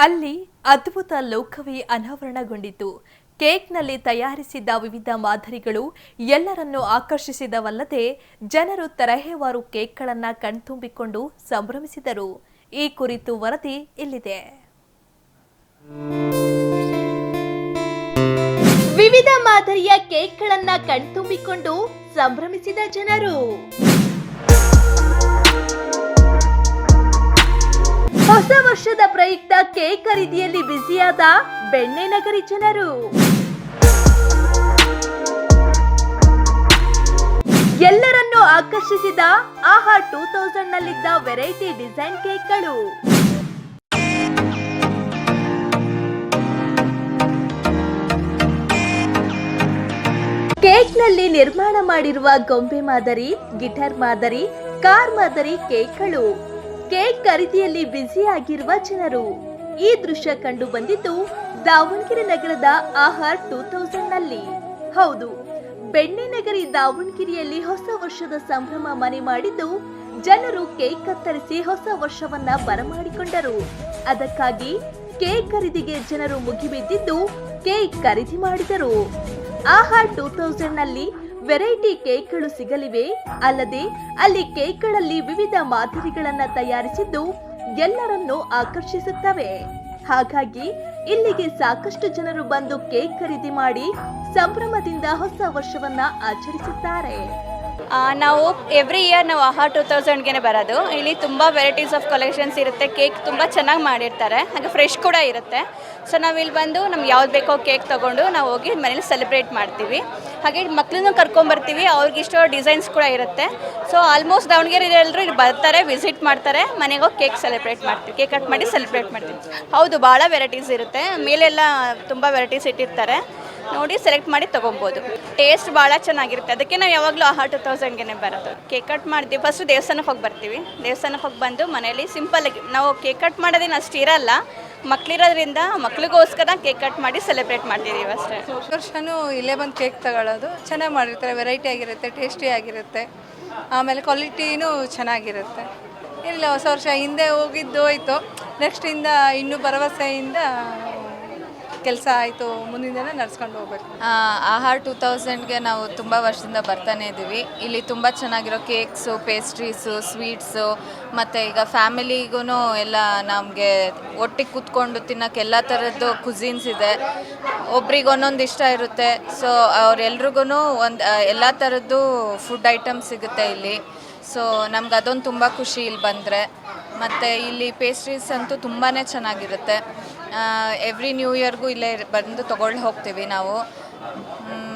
ಅಲ್ಲಿ ಅದ್ಭುತ ಲೋಕವೇ ಅನಾವರಣಗೊಂಡಿತು. ಕೇಕ್ನಲ್ಲಿ ತಯಾರಿಸಿದ್ದ ವಿವಿಧ ಮಾದರಿಗಳು ಎಲ್ಲರನ್ನೂ ಆಕರ್ಷಿಸಿದವಲ್ಲದೆ ಜನರು ತರಹೇವಾರು ಕೇಕ್ಗಳನ್ನು ಕಣ್ತುಂಬಿಕೊಂಡು ಸಂಭ್ರಮಿಸಿದರು. ಈ ಕುರಿತು ವರದಿ ಇಲ್ಲಿದೆ. ವಿವಿಧ ಮಾದರಿಯ ಕೇಕ್ಗಳನ್ನ ಕಣ್ತುಂಬಿಕೊಂಡು ಸಂಭ್ರಮಿಸಿದ ಜನರು. ಹೊಸ ವರ್ಷದ ಪ್ರಯುಕ್ತ ಕೇಕ್ ಖರೀದಿಯಲ್ಲಿ ಬ್ಯುಸಿಯಾದ ಬೆಣ್ಣೆ ನಗರಿ ಜನರು. ಎಲ್ಲರನ್ನೂ ಆಕರ್ಷಿಸಿದ ಆಹಾ ಟೂ ತೌಸಂಡ್ ನಲ್ಲಿದ್ದ ವೆರೈಟಿ ಡಿಸೈನ್ ಕೇಕ್ಗಳು. ಕೇಕ್ನಲ್ಲಿ ನಿರ್ಮಾಣ ಮಾಡಿರುವ ಗೊಂಬೆ ಮಾದರಿ, ಗಿಟಾರ್ ಮಾದರಿ, ಕಾರ್ ಮಾದರಿ ಕೇಕ್ಗಳು. ಕೇಕ್ ಖರೀದಿಯಲ್ಲಿ ಬ್ಯುಸಿ ಆಗಿರುವ ಜನರು. ಈ ದೃಶ್ಯ ಕಂಡು ಬಂದಿದ್ದು ದಾವಣಗೆರೆ ನಗರದ ಆಹಾರ್ ಟೂ ತೌಸಂಡ್ನಲ್ಲಿ. ಹೌದು, ಬೆಣ್ಣೆ ನಗರಿ ದಾವಣಗೆರೆಯಲ್ಲಿ ಹೊಸ ವರ್ಷದ ಸಂಭ್ರಮ ಮನೆ ಮಾಡಿದ್ದು ಜನರು ಕೇಕ್ ಕತ್ತರಿಸಿ ಹೊಸ ವರ್ಷವನ್ನ ಬರಮಾಡಿಕೊಂಡರು. ಅದಕ್ಕಾಗಿ ಕೇಕ್ ಖರೀದಿಗೆ ಜನರು ಮುಗಿಬಿದ್ದಿದ್ದು ಕೇಕ್ ಖರೀದಿ ಮಾಡಿದರು. ಆಹಾರ್ ಟೂ ತೌಸಂಡ್ನಲ್ಲಿ ವೆರೈಟಿ ಕೇಕ್ಗಳು ಸಿಗಲಿವೆ. ಅಲ್ಲದೆ ಅಲ್ಲಿ ಕೇಕ್ಗಳಲ್ಲಿ ವಿವಿಧ ಮಾದರಿಗಳನ್ನು ತಯಾರಿಸಿದ್ದು ಎಲ್ಲರನ್ನೂ ಆಕರ್ಷಿಸುತ್ತವೆ. ಹಾಗಾಗಿ ಇಲ್ಲಿಗೆ ಸಾಕಷ್ಟು ಜನರು ಬಂದು ಕೇಕ್ ಖರೀದಿ ಮಾಡಿ ಸಂಭ್ರಮದಿಂದ ಹೊಸ ವರ್ಷವನ್ನ ಆಚರಿಸುತ್ತಾರೆ. ನಾವು ಎವ್ರಿ ಇಯರ್ ನಾವು ಆಹಾ ಟೂ ತೌಸಂಡ್ಗೆ ಬರೋದು. ಇಲ್ಲಿ ತುಂಬ ವೆರೈಟೀಸ್ ಆಫ್ ಕಲೆಕ್ಷನ್ಸ್ ಇರುತ್ತೆ. ಕೇಕ್ ತುಂಬ ಚೆನ್ನಾಗಿ ಮಾಡಿರ್ತಾರೆ. ಹಾಗೆ ಫ್ರೆಶ್ ಕೂಡ ಇರುತ್ತೆ. ಸೊ ನಾವು ಇಲ್ಲಿ ಬಂದು ನಮ್ಗೆ ಯಾವ್ದು ಬೇಕೋ ಕೇಕ್ ತೊಗೊಂಡು ನಾವು ಹೋಗಿ ಮನೇಲಿ ಸೆಲೆಬ್ರೇಟ್ ಮಾಡ್ತೀವಿ. ಹಾಗೆ ಮಕ್ಕಳನ್ನು ಕರ್ಕೊಂಬರ್ತೀವಿ ಅವ್ರಿಗೆ ಇಷ್ಟೋ ಡಿಸೈನ್ಸ್ ಕೂಡ ಇರುತ್ತೆ. ಸೊ ಆಲ್ಮೋಸ್ಟ್ ದಾವಣಗೆರೆ ಎಲ್ಲರೂ ಇಲ್ಲಿ ಬರ್ತಾರೆ ವಿಸಿಟ್ ಮಾಡ್ತಾರೆ. ಮನೆಗೆ ಹೋಗಿ ಕೇಕ್ ಸೆಲೆಬ್ರೇಟ್ ಮಾಡ್ತೀವಿ. ಕೇಕ್ ಕಟ್ ಮಾಡಿ ಸೆಲೆಬ್ರೇಟ್ ಮಾಡ್ತೀವಿ. ಹೌದು, ಭಾಳ ವೆರೈಟೀಸ್ ಇರುತ್ತೆ. ಮೇಲೆಲ್ಲ ತುಂಬ ವೆರೈಟೀಸ್ ಇಟ್ಟಿರ್ತಾರೆ. ನೋಡಿ ಸೆಲೆಕ್ಟ್ ಮಾಡಿ ತೊಗೊಬೋದು. ಟೇಸ್ಟ್ ಭಾಳ ಚೆನ್ನಾಗಿರುತ್ತೆ. ಅದಕ್ಕೆ ನಾವು ಯಾವಾಗಲೂ ಆಹಾರ ಟು ತೌಸಂಡ್ಗೆ ಬರೋದು. ಕೇಕ್ ಕಟ್ ಮಾಡ್ತೀವಿ. ಫಸ್ಟು ದೇವಸ್ಥಾನಕ್ಕೆ ಹೋಗಿ ಬರ್ತೀವಿ. ದೇವಸ್ಥಾನಕ್ಕೆ ಹೋಗಿ ಬಂದು ಮನೇಲಿ ಸಿಂಪಲ್ಲಾಗಿ ನಾವು ಕೇಕ್ ಕಟ್ ಮಾಡೋದೇನು ಅಷ್ಟು ಇರಲ್ಲ. ಮಕ್ಳಿರೋದ್ರಿಂದ ಮಕ್ಳಿಗೋಸ್ಕರ ಕೇಕ್ ಕಟ್ ಮಾಡಿ ಸೆಲೆಬ್ರೇಟ್ ಮಾಡ್ತಿದ್ದೀವಿ ಅಷ್ಟೇ. ವರ್ಷನೂ ಇಲ್ಲೇ ಬಂದು ಕೇಕ್ ತಗೊಳ್ಳೋದು ಚೆನ್ನಾಗಿ ಮಾಡಿರ್ತಾರೆ, ವೆರೈಟಿ ಆಗಿರುತ್ತೆ, ಟೇಸ್ಟಿ ಆಗಿರುತ್ತೆ. ಆಮೇಲೆ ಕ್ವಾಲಿಟಿನೂ ಚೆನ್ನಾಗಿರುತ್ತೆ. ಇಲ್ಲ ಹೊಸ ವರ್ಷ ಹಿಂದೆ ಹೋಗಿದ್ದು ಹೋಯ್ತು. ನೆಕ್ಸ್ಟಿಂದ ಇನ್ನೂ ಭರವಸೆಯಿಂದ ಕೆಲಸ ಆಯಿತು ಮುಂದಿನ ದಿನ ನಡ್ಸ್ಕೊಂಡು ಹೋಗ್ಬೇಕು. ಆಹಾರ್ ಟೂ ತೌಸಂಡ್ಗೆ ನಾವು ತುಂಬ ವರ್ಷದಿಂದ ಬರ್ತಾನೆ ಇದ್ದೀವಿ ಇಲ್ಲಿ ತುಂಬ ಚೆನ್ನಾಗಿರೋ ಕೇಕ್ಸು ಪೇಸ್ಟ್ರೀಸು ಸ್ವೀಟ್ಸು ಮತ್ತು ಈಗ ಫ್ಯಾಮಿಲಿಗೂ ಎಲ್ಲ ನಮಗೆ ಒಟ್ಟಿಗೆ ಕೂತ್ಕೊಂಡು ತಿನ್ನೋಕ್ಕೆ ಎಲ್ಲ ಥರದ್ದು ಕುಝಿನ್ಸ್ ಇದೆ. ಒಬ್ರಿಗೆ ಒಂದೊಂದು ಇಷ್ಟ ಇರುತ್ತೆ. ಸೊ ಅವರೆಲ್ರಿಗೂ ಒಂದು ಎಲ್ಲ ಥರದ್ದು ಫುಡ್ ಐಟಮ್ಸ್ ಸಿಗುತ್ತೆ ಇಲ್ಲಿ. ಸೊ ನಮ್ಗೆ ಅದೊಂದು ತುಂಬ ಖುಷಿ ಇಲ್ಲಿ ಬಂದರೆ. ಮತ್ತು ಇಲ್ಲಿ ಪೇಸ್ಟ್ರೀಸ್ ಅಂತೂ ತುಂಬಾ ಚೆನ್ನಾಗಿರುತ್ತೆ. ಎವ್ರಿ ನ್ಯೂ ಇಯರ್ಗೂ ಇಲ್ಲೇ ಬಂದು ತೊಗೊಂಡು ಹೋಗ್ತೀವಿ ನಾವು.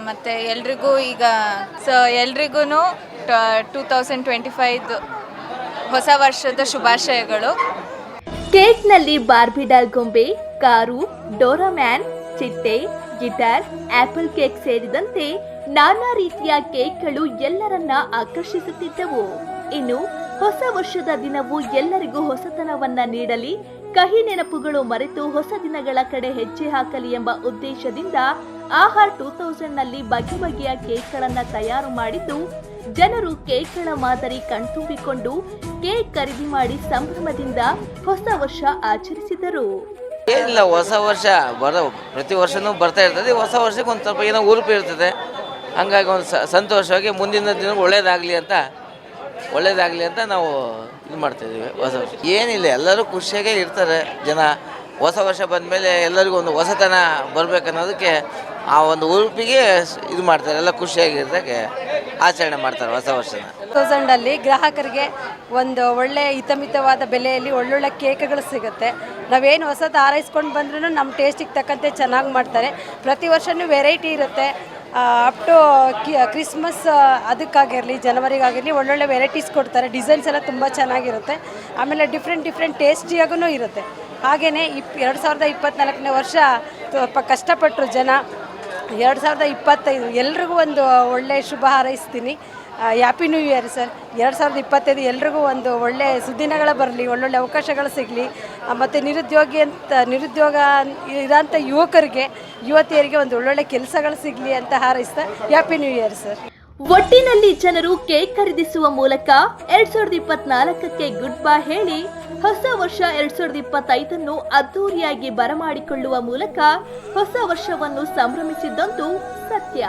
ಮತ್ತು ಎಲ್ರಿಗೂ ಈಗ, ಸೊ ಎಲ್ರಿಗೂ ಟೂ ತೌಸಂಡ್ ಟ್ವೆಂಟಿ ಫೈವ್ ಹೊಸ ವರ್ಷದ ಶುಭಾಶಯಗಳು. ಕೇಕ್ನಲ್ಲಿ ಬಾರ್ಬಿ ಡಾಲ್ ಗೊಂಬೆ, ಕಾರು, ಡೋರಾಮ್ಯಾನ್, ಚಿಟ್ಟೆ, ಗಿಟಾರ್, ಆಪಲ್ ಕೇಕ್ ಸೇರಿದಂತೆ ನಾನಾ ರೀತಿಯ ಕೇಕ್ಗಳು ಎಲ್ಲರನ್ನ ಆಕರ್ಷಿಸುತ್ತಿದ್ದವು. ಇನ್ನು ಹೊಸ ವರ್ಷದ ದಿನವು ಎಲ್ಲರಿಗೂ ಹೊಸತನವನ್ನ ನೀಡಲಿ. ಕಹಿ ನೆನಪುಗಳು ಮರೆತು ಹೊಸ ದಿನಗಳ ಕಡೆ ಹೆಜ್ಜೆ ಹಾಕಲಿ ಎಂಬ ಉದ್ದೇಶದಿಂದ ಆಹಾರ್ ಟೂ ತೌಸಂಡ್ನಲ್ಲಿ ಬಗೆ ಬಗೆಯ ಕೇಕ್ಗಳನ್ನ ತಯಾರು ಮಾಡಿದ್ದು, ಜನರು ಕೇಕ್ಗಳ ಮಾದರಿ ಕಣ್ತುಂಬಿಕೊಂಡು ಕೇಕ್ ಖರೀದಿ ಮಾಡಿ ಸಂಭ್ರಮದಿಂದ ಹೊಸ ವರ್ಷ ಆಚರಿಸಿದರು. ಏನಿಲ್ಲ, ಹೊಸ ವರ್ಷ ಬರ, ಪ್ರತಿ ವರ್ಷನೂ ಬರ್ತಾ ಇರ್ತದೆ. ಹೊಸ ವರ್ಷಕ್ಕೆ ಒಂದು ಸ್ವಲ್ಪ ಏನೋ ಉರುಪು ಇರ್ತದೆ. ಹಂಗಾಗಿ ಒಂದು ಸಂತೋಷವಾಗಿ ಮುಂದಿನ ದಿನ ಒಳ್ಳೇದಾಗಲಿ ಅಂತ ಒಳ್ಳೇದಾಗಲಿ ಅಂತ ನಾವು ಇದು ಮಾಡ್ತಾಯಿದ್ದೀವಿ ಹೊಸ ಏನಿಲ್ಲ, ಎಲ್ಲರೂ ಖುಷಿಯಾಗೇ ಇರ್ತಾರೆ ಜನ. ಹೊಸ ವರ್ಷ ಬಂದಮೇಲೆ ಎಲ್ಲರಿಗೂ ಒಂದು ಹೊಸತನ ಬರಬೇಕನ್ನೋದಕ್ಕೆ ಆ ಒಂದು ಉರುಪಿಗೆ ಸ್- ಇದು ಮಾಡ್ತಾರೆ, ಎಲ್ಲ ಖುಷಿಯಾಗಿರ್ದಾಗೆ ಆಚರಣೆ ಮಾಡ್ತಾರೆ ಹೊಸ ವರ್ಷನ. ಅಲ್ಲಿ ಗ್ರಾಹಕರಿಗೆ ಒಂದು ಒಳ್ಳೆ ಹಿತಮಿತವಾದ ಬೆಲೆಯಲ್ಲಿ ಒಳ್ಳೊಳ್ಳೆ ಕೇಕ್ಗಳು ಸಿಗುತ್ತೆ. ನಾವೇನು ಹೊಸದು ಆರೈಸ್ಕೊಂಡು ಬಂದ್ರೂ ನಮ್ಮ ಟೇಸ್ಟಿಗೆ ತಕ್ಕಂತೆ ಚೆನ್ನಾಗಿ ಮಾಡ್ತಾರೆ. ಪ್ರತಿ ವರ್ಷವೂ ವೆರೈಟಿ ಇರುತ್ತೆ. ಅಪ್ ಟು ಕ್ರಿಸ್ಮಸ್ ಅದಕ್ಕಾಗಿರಲಿ, ಜನವರಿಗಾಗಿರಲಿ, ಒಳ್ಳೊಳ್ಳೆ ವೆರೈಟೀಸ್ ಕೊಡ್ತಾರೆ. ಡಿಸೈನ್ಸ್ ಎಲ್ಲ ತುಂಬ ಚೆನ್ನಾಗಿರುತ್ತೆ. ಆಮೇಲೆ ಡಿಫ್ರೆಂಟ್ ಡಿಫ್ರೆಂಟ್ ಟೇಸ್ಟಿಯಾಗೂ ಇರುತ್ತೆ. ಹಾಗೆಯೇ ಇಪ್, ಎರಡು ಸಾವಿರದ ಇಪ್ಪತ್ತ್ನಾಲ್ಕನೇ ವರ್ಷ ಸ್ವಲ್ಪ ಕಷ್ಟಪಟ್ಟರು ಜನ ಎರಡು ಸಾವಿರದ ಇಪ್ಪತ್ತೈದು. ಎಲ್ರಿಗೂ ಒಂದು ಒಳ್ಳೆಯ ಶುಭ ಹಾರೈಸ್ತೀನಿ. ಹ್ಯಾಪಿ ನ್ಯೂ ಇಯರ್ ಸರ್ ಎರಡು ಸಾವಿರದ ಇಪ್ಪತ್ತೈದು ಎಲ್ರಿಗೂ ಒಂದು ಒಳ್ಳೆ ಸುದ್ದಿನಗಳ ಬರಲಿ, ಒಳ್ಳೊಳ್ಳೆ ಅವಕಾಶಗಳು ಸಿಗಲಿ. ಮತ್ತು ನಿರುದ್ಯೋಗಿ ಅಂತ, ನಿರುದ್ಯೋಗ ಇರೋಂಥ ಯುವಕರಿಗೆ, ಯುವತಿಯರಿಗೆ ಒಂದು ಒಳ್ಳೊಳ್ಳೆ ಕೆಲಸಗಳು ಸಿಗಲಿ ಅಂತ ಹಾರೈಸ್ತಾ ಹ್ಯಾಪಿ ನ್ಯೂ ಇಯರ್ ಸರ್ ಒಟ್ಟಿನಲ್ಲಿ ಜನರು ಕೇಕ್ ಖರೀದಿಸುವ ಮೂಲಕ ಎರಡ್ ಸಾವಿರದ ಇಪ್ಪತ್ನಾಲ್ಕಕ್ಕೆ ಗುಡ್ ಬೈ ಹೇಳಿ ಹೊಸ ವರ್ಷ ಎರಡ್ ಸಾವಿರದ ಇಪ್ಪತ್ತೈದನ್ನು ಅದ್ದೂರಿಯಾಗಿ ಬರಮಾಡಿಕೊಳ್ಳುವ ಮೂಲಕ ಹೊಸ ವರ್ಷವನ್ನು ಸಂಭ್ರಮಿಸಿದ್ದಂತೂ ಸತ್ಯ.